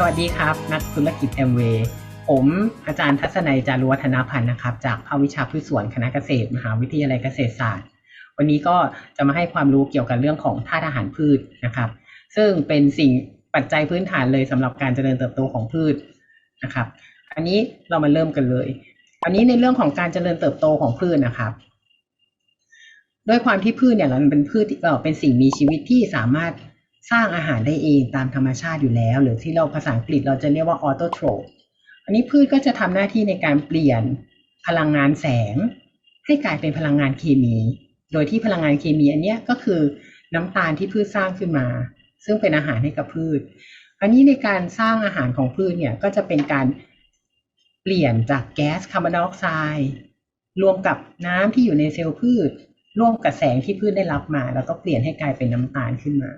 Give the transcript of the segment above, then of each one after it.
สวัสดีครับ นักธุรกิจแอมเวย์ผมอาจารย์ทัศนัยจารุวัฒนพันธ์นะครับ จากภาควิชาพืชสวนคณะเกษตร มหาวิทยาลัยเกษตรศาสตร์ วันนี้ก็จะมาให้ความรู้เกี่ยวกับเรื่องของธาตุอาหารพืชนะครับ ซึ่งเป็นสิ่งปัจจัยพื้นฐานเลยสำหรับการเจริญเติบโตของพืชนะครับ อันนี้เรามาเริ่มกันเลย อันนี้ในเรื่องของการเจริญเติบโตของพืชนะครับด้วยความที่พืชเนี่ยมันเป็นพืชเอ่อเป็นสิ่งมีชีวิตที่สามารถ สร้างอาหารได้เองตามธรรมชาติอยู่แล้ว หรือที่เราภาษาอังกฤษเราจะเรียกว่าออโตโทรปอันนี้พืชก็จะทำหน้าที่ในการเปลี่ยนพลังงานแสง ให้กลายเป็นพลังงานเคมี โดยที่พลังงานเคมีอันนี้ก็คือน้ำตาลที่พืชสร้างขึ้นมา ซึ่งเป็นอาหารให้กับพืช อันนี้ในการสร้างอาหารของพืชเนี่ยก็จะเป็นการเปลี่ยนจากแก๊สคาร์บอนไดออกไซด์รวมกับน้ำที่อยู่ในเซลล์พืช ร่วมกับแสงที่พืชได้รับมา แล้วก็เปลี่ยนให้กลายเป็นน้ำตาลขึ้นมา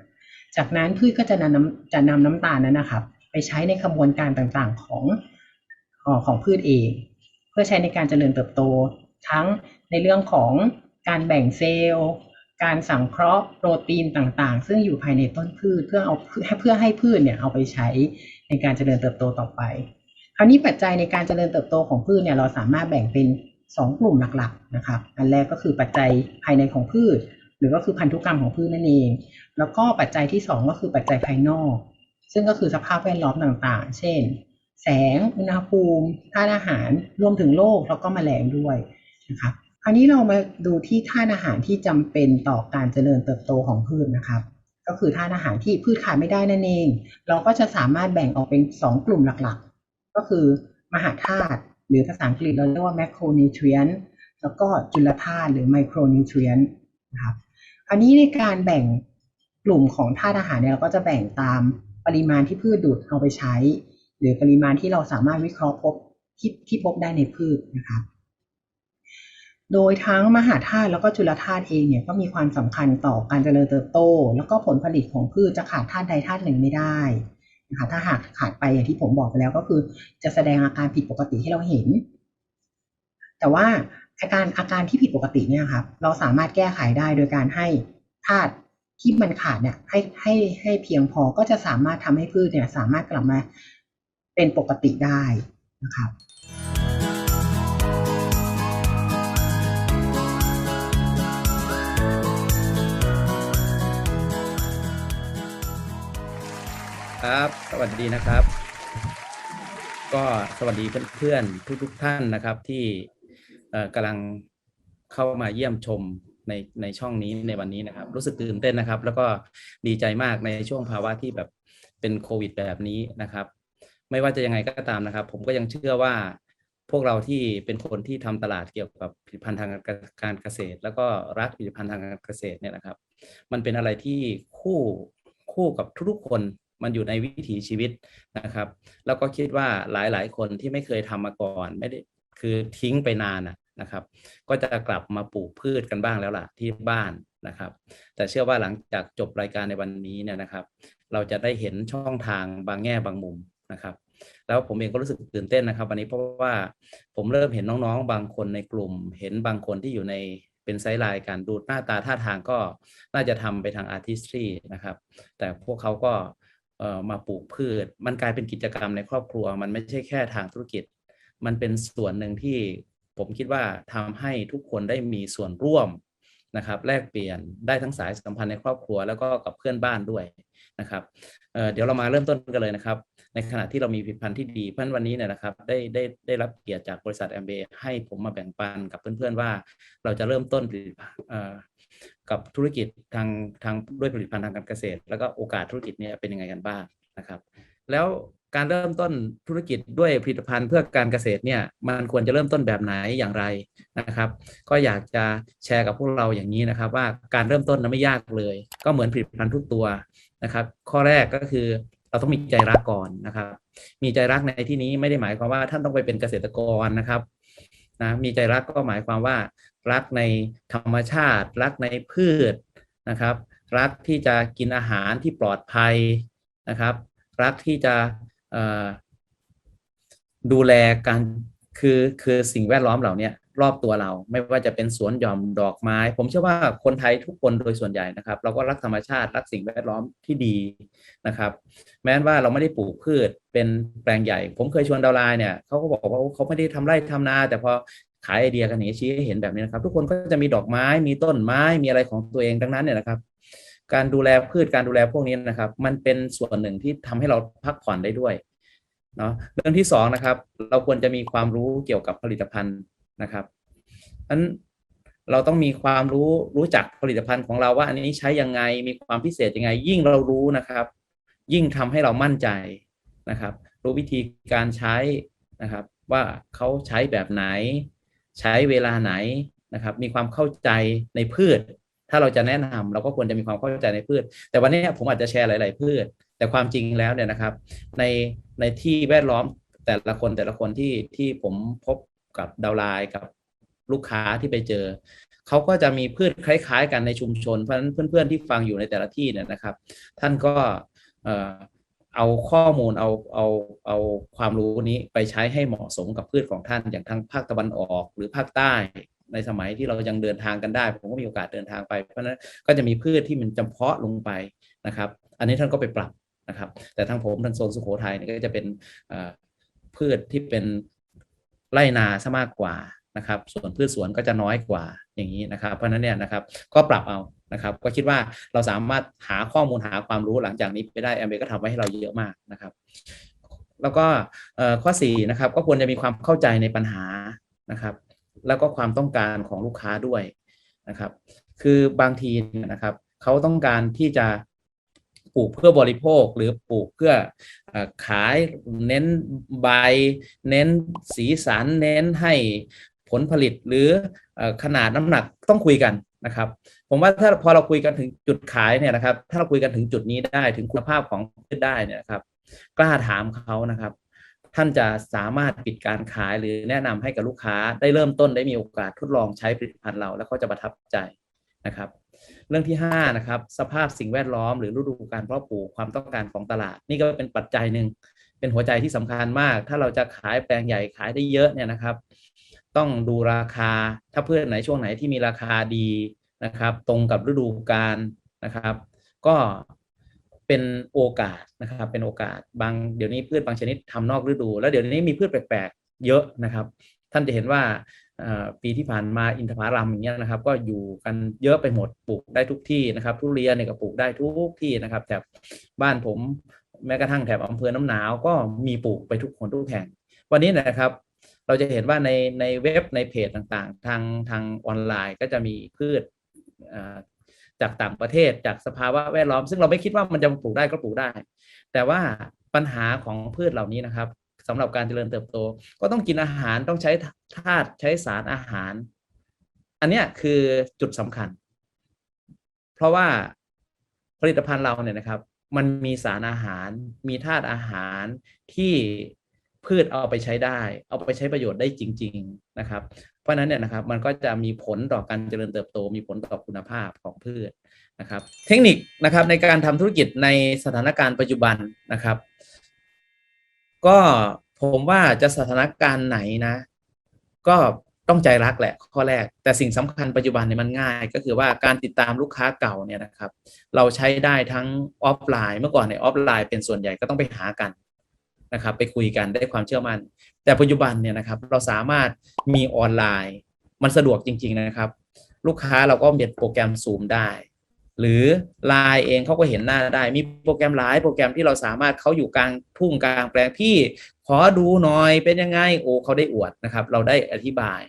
จากนั้นพืชก็จะนำน้ำจะนำน้ำตาลนั้นนะครับ ไปใช้ในกระบวนการต่างๆของของพืชเอง เพื่อใช้ในการเจริญเติบโต ทั้งในเรื่องของการแบ่งเซลล์การสังเคราะห์โปรตีนต่างๆ ซึ่งอยู่ภายในต้นพืชเพื่อเอาเพื่อให้พืชเนี่ยเอาไปใช้ในการเจริญเติบโตต่อไป คราวนี้ปัจจัยในการเจริญเติบโตของพืชเนี่ยเราสามารถแบ่งเป็น 2 กลุ่มหลักๆนะครับ อันแรกก็คือปัจจัยภายในของพืช หรือก็คือพันธุกรรมของพืชนั่นเอง แล้วก็ปัจจัยที่ 2 ก็คือปัจจัยภายนอก ซึ่งก็คือสภาพแวดล้อมต่างๆ เช่น แสง อุณหภูมิธาตุอาหาร รวมถึงโรคแล้วก็แมลงด้วยนะครับคราวนี้เรามาดูที่ธาตุอาหารที่จำเป็นต่อการเจริญเติบโตของพืชนะครับ ก็คือธาตุอาหารที่พืชขาดไม่ได้นั่นเอง เราก็จะสามารถแบ่งออกเป็น 2 กลุ่มหลักๆ ก็คือมหาธาตุหรือภาษาอังกฤษเราเรียกว่า macronutrient แล้วก็จุลธาตุหรือ micronutrient นะครับ อันนี้ในการแบ่งกลุ่มของธาตุอาหารเนี่ยเราก็จะแบ่งตามปริมาณที่พืชดูดเอาไปใช้ หรือปริมาณที่เราสามารถวิเคราะห์พบที่ที่พบได้ในพืชนะครับโดยทั้งมหาธาตุแล้วก็จุลธาตุเองเนี่ยก็มีความสำคัญต่อการเจริญเติบโต แล้วก็ผลผลิตของพืชจะขาดธาตุใดธาตุหนึ่งไม่ได้นะคะถ้าหากขาดไปอย่างที่ผมบอกไปแล้วก็คือ จะแสดงอาการผิดปกติให้เราเห็น แต่ว่า อาการอาการที่ผิดปกติเนี่ยครับ เราสามารถแก้ไขได้โดยการให้ธาตุที่มันขาดเนี่ยให้ให้ให้เพียงพอก็จะสามารถทำให้พืชเนี่ยสามารถกลับมาเป็นปกติได้นะครับครับ สวัสดีนะครับ ก็สวัสดีเพื่อนๆทุกๆท่านนะครับที่ กำลังเข้ามาเยี่ยมชมในในช่องนี้ในวันนี้นะครับ รู้สึกตื่นเต้นนะครับ แล้วก็ดีใจมากในช่วงภาวะที่แบบเป็นโควิดแบบนี้นะครับ ไม่ว่าจะยังไงก็ตามนะครับ ผมก็ยังเชื่อว่าพวกเราที่เป็นคนที่ทำตลาดเกี่ยวกับผลิตภัณฑ์ทางการเกษตร แล้วก็รักผลิตภัณฑ์ทางการเกษตรเนี่ยนะครับ มันเป็นอะไรที่คู่คู่กับทุกๆคนมันอยู่ในวิถีชีวิตนะครับ แล้วก็คิดว่าหลายๆ คนที่ไม่เคยทำมาก่อน ไม่ได้ คือทิ้งไปนานนะครับ ก็จะกลับมาปลูกพืชกันบ้างแล้วล่ะที่บ้านนะครับ แต่เชื่อว่าหลังจากจบรายการในวันนี้เนี่ยนะครับ เราจะได้เห็นช่องทางบางแง่บางมุมนะครับ แล้วผมเองก็รู้สึกตื่นเต้นนะครับ วันนี้เพราะว่าผมเริ่มเห็นน้องๆ บางคนในกลุ่ม เห็นบางคนที่อยู่ในเป็นไซด์ไลน์การดูหน้าตาท่าทางก็น่าจะทำไปทางอาร์ติสตรีนะครับ แต่พวกเขาก็เอ่อมาปลูกพืช มันกลายเป็นกิจกรรมในครอบครัว มันไม่ใช่แค่ทางธุรกิจ มันเป็นส่วนหนึ่งที่ผมคิดว่าทำให้ทุกคนได้มีส่วนร่วมนะครับ แลกเปลี่ยนได้ทั้งสายสัมพันธ์ในครอบครัวแล้วก็กับเพื่อนบ้านด้วยนะครับเเดี๋ยวเรามาเริ่มต้นกันเลยนะครับ ในขณะที่เรามีผลิตภัณฑ์ที่ดี เพราะฉะนั้นวันนี้เนี่ยนะครับได้ได้ได้รับเกียรติจากบริษัทแอมเบให้ผมมาแบ่งปันกับเพื่อนๆว่า เราจะเริ่มต้นผลิตกับธุรกิจทางทางด้วยผลิตภัณฑ์ทางการเกษตร แล้วก็โอกาสธุรกิจเนี่ยเป็นยังไงกันบ้างนะครับ แล้ว การเริ่มต้นธุรกิจด้วยผลิตภัณฑ์เพื่อการเกษตรเนี่ยมันควรจะเริ่มต้นแบบไหนอย่างไรนะครับ ก็อยากจะแชร์กับพวกเราอย่างนี้นะครับ ว่าการเริ่มต้นนั้นไม่ยากเลย ก็เหมือนผลิตภัณฑ์ทุกตัวนะครับ ข้อแรกก็คือเราต้องมีใจรักก่อนนะครับ มีใจรักในที่นี้ไม่ได้หมายความว่าท่านต้องไปเป็นเกษตรกรนะครับนะมีใจรักก็หมายความว่า รักในธรรมชาติ รักในพืชนะครับ รักที่จะกินอาหารที่ปลอดภัยนะครับ รักที่จะ ดูแลการคือคือสิ่งแวดล้อมเหล่านี้รอบตัวเรา ไม่ว่าจะเป็นสวนหย่อมดอกไม้ ผมเชื่อว่าคนไทยทุกคนโดยส่วนใหญ่นะครับ เราก็รักธรรมชาติรักสิ่งแวดล้อมที่ดีนะครับ แม้ว่าเราไม่ได้ปลูกพืชเป็นแปลงใหญ่ ผมเคยชวนดาวไลน์เนี่ยเขาก็บอกว่าเขาไม่ได้ทำไร่ทำนา แต่พอขายไอเดียกันอย่างนี้ชี้ให้เห็นแบบนี้นะครับ ทุกคนก็จะมีดอกไม้มีต้นไม้มีอะไรของตัวเองดังนั้นเนี่ยนะครับ การดูแลพืชการดูแลพวกนี้นะครับ มันเป็นส่วนหนึ่งที่ทำให้เราพักผ่อนได้ด้วยเนาะเรื่องที่สองนะครับ เราควรจะมีความรู้เกี่ยวกับผลิตภัณฑ์นะครับนั้นเราต้องมีความรู้รู้จักผลิตภัณฑ์ของเราว่า อันนี้ใช้ยังไงมีความพิเศษยังไง ยิ่งเรารู้นะครับ ยิ่งทำให้เรามั่นใจนะครับ รู้วิธีการใช้นะครับ ว่าเขาใช้แบบไหน ใช้เวลาไหนนะครับ มีความเข้าใจในพืช ถ้าเราจะแนะนำเราก็ควรจะมีความเข้าใจในพืช แต่วันนี้ผมอาจจะแชร์หลาย ๆ พืช แต่ความจริงแล้วเนี่ยนะครับ ในในที่แวดล้อมแต่ละคนแต่ละคนที่ที่ผมพบกับดาวไลน์กับลูกค้าที่ไปเจอ เขาก็จะมีพืชคล้าย ๆ กันในชุมชน เพราะฉะนั้นเพื่อน ๆ ที่ฟังอยู่ในแต่ละที่เนี่ยนะครับ ท่านก็เออเอาข้อมูลเอาเอาเอาความรู้นี้ไปใช้ให้เหมาะสมกับพืชของท่านอย่างทางภาคตะวันออกหรือภาคใต้ ในสมัยที่เรายังเดินทางกันได้ ผมก็มีโอกาสเดินทางไป เพราะฉะนั้นก็จะมีพืชที่มันจำเพาะลงไปนะครับ อันนี้ท่านก็ไปปรับนะครับ แต่ทางผมทางโซนสุโขทัยเนี่ยก็จะเป็นพืชที่เป็นไร่นาซะมากกว่านะครับ ส่วนพืชสวนก็จะน้อยกว่าอย่างนี้นะครับ เพราะฉะนั้นเนี่ยนะครับก็ปรับเอานะครับ ก็คิดว่าเราสามารถหาข้อมูลหาความรู้หลังจากนี้ไปได้แอมเบก็ทำไว้ให้เราเยอะมากนะครับ แล้วก็ข้อ4นะครับก็ควรจะมีความเข้าใจในปัญหานะครับ แล้วก็ความต้องการของลูกค้าด้วยนะครับ คือบางทีนะครับเขาต้องการที่จะปลูกเพื่อบริโภคหรือปลูกเพื่อขายเน้นใบ เน้นสีสันเน้นให้ผลผลิตหรือขนาดน้ำหนักต้องคุยกันนะครับ ผมว่าถ้าพอเราคุยกันถึงจุดขายเนี่ยนะครับ ถ้าเราคุยกันถึงจุดนี้ได้ถึงคุณภาพของพืชได้เนี่ยครับ กล้าถามเขานะครับ ท่านจะสามารถปิดการขายหรือแนะนำให้กับลูกค้าได้เริ่มต้นได้มีโอกาสทดลองใช้ผลิตภัณฑ์เรา แล้วเขาจะประทับใจนะครับ เรื่องที่5นะครับสภาพสิ่งแวดล้อมหรือฤดูการเพาะปลูกความต้องการของตลาด นี่ก็เป็นปัจจัยหนึ่งเป็นหัวใจที่สำคัญมาก ถ้าเราจะขายแปลงใหญ่ขายได้เยอะเนี่ยนะครับ ต้องดูราคาถ้าเพืชไหนช่วงไหนที่มีราคาดีนะครับ ตรงกับฤดูกาลนะครับ ก็ เป็นโอกาสนะครับ เป็นโอกาสบางเดี๋ยวนี้พืชบางชนิดทำนอกฤดู แล้วเดี๋ยวนี้มีพืชแปลกๆเยอะนะครับ ท่านจะเห็นว่าปีที่ผ่านมาอินทผลัมอย่างเงี้ยนะครับ ก็อยู่กันเยอะไปหมดปลูกได้ทุกที่นะครับ ทุเรียนเนี่ยก็ปลูกได้ทุกที่นะครับแถบบ้านผมแม้กระทั่งแถบอำเภอน้ำหนาวก็มีปลูกไปทุกคนทุกแห่ง วันนี้นะครับเราจะเห็นว่าในในเว็บในเพจต่างๆ ทางทางออนไลน์ก็จะมีพืช จากต่างประเทศจากสภาวะแวดล้อม ซึ่งเราไม่คิดว่ามันจะปลูกได้ก็ปลูกได้ แต่ว่าปัญหาของพืชเหล่านี้นะครับสำหรับการเจริญเติบโต ก็ต้องกินอาหารต้องใช้ธาตุใช้สารอาหาร อันเนี้ยคือจุดสำคัญ เพราะว่าผลิตภัณฑ์เราเนี่ยนะครับ มันมีสารอาหาร มีธาตุอาหารที่พืชเอาไปใช้ได้ เอาไปใช้ประโยชน์ได้จริง ๆ นะครับ เพราะนั้นเนี่ยนะครับมันก็จะมีผลต่อการเจริญเติบโต มีผลต่อคุณภาพของพืชนะครับ เทคนิคนะครับในการทำธุรกิจในสถานการณ์ปัจจุบันนะครับ ก็ผมว่าจะสถานการณ์ไหนนะ ก็ต้องใจรักแหละข้อแรก แต่สิ่งสำคัญปัจจุบันเนี่ยมันง่าย ก็คือว่าการติดตามลูกค้าเก่าเนี่ยนะครับ เราใช้ได้ทั้งออฟไลน์ เมื่อก่อนในออฟไลน์เป็นส่วนใหญ่ก็ต้องไปหากัน นะครับไปคุยกันได้ความเชื่อมัน่น แต่ปัจจุบันเนี่ยนะครับเราสามารถมีออนไลน์ มันสะดวกจริง ๆนะครับ ลูกค้าเราก็มีโปรแกรมซูมได้ หรือไลน์เองเขาก็เห็นหน้าได้ มีโปรแกรมหลายโปรแกรมที่เราสามารถเขาอยู่กลางทุ่งกลางแปลงพี่ ขอดูหน่อยเป็นยังไงโอ้เขาได้อวดนะครับ เราได้อธิบาย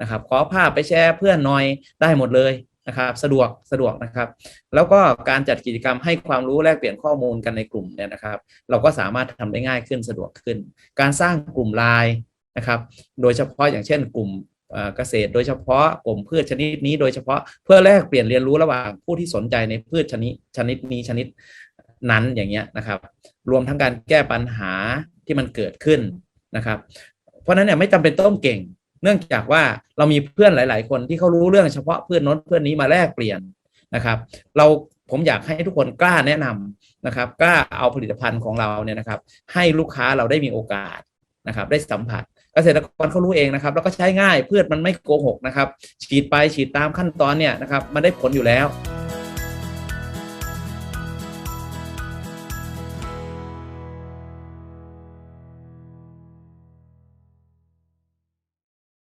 นะครับ ขอภาพไปแชร์เพื่อนหน่อยได้หมดเลย นะครับสะดวกสะดวกนะครับ แล้วก็การจัดกิจกรรมให้ความรู้แลกเปลี่ยนข้อมูลกันในกลุ่มเนี่ยนะครับ เราก็สามารถทำได้ง่ายขึ้นสะดวกขึ้น การสร้างกลุ่มไลน์นะครับ โดยเฉพาะอย่างเช่น กลุ่มเกษตร โดยเฉพาะกลุ่มพืชชนิดนี้ โดยเฉพาะเพื่อแลกเปลี่ยนเรียนรู้ระหว่างผู้ที่สนใจในพืชชนิดชนิดนี้ชนิดนั้นอย่างเงี้ยนะครับ รวมทั้งการแก้ปัญหาที่มันเกิดขึ้นนะครับ เพราะนั้นเนี่ยไม่จำเป็นต้องเก่ง เนื่องจากว่าเรามีเพื่อนหลาย ๆ คนที่เขารู้เรื่องเฉพาะเพื่อนน้นเพื่อนนี้มาแลกเปลี่ยนนะครับ เราผมอยากให้ทุกคนกล้าแนะนำนะครับกล้าเอาผลิตภัณฑ์ของเราเนี่ยนะครับ ให้ลูกค้าเราได้มีโอกาสนะครับ ได้สัมผัสเกษตรกรเขารู้เองนะครับ แล้วก็ใช้ง่ายพืชมันไม่โกหกนะครับ ฉีดไปฉีดตามขั้นตอนเนี่ยนะครับมันได้ผลอยู่แล้ว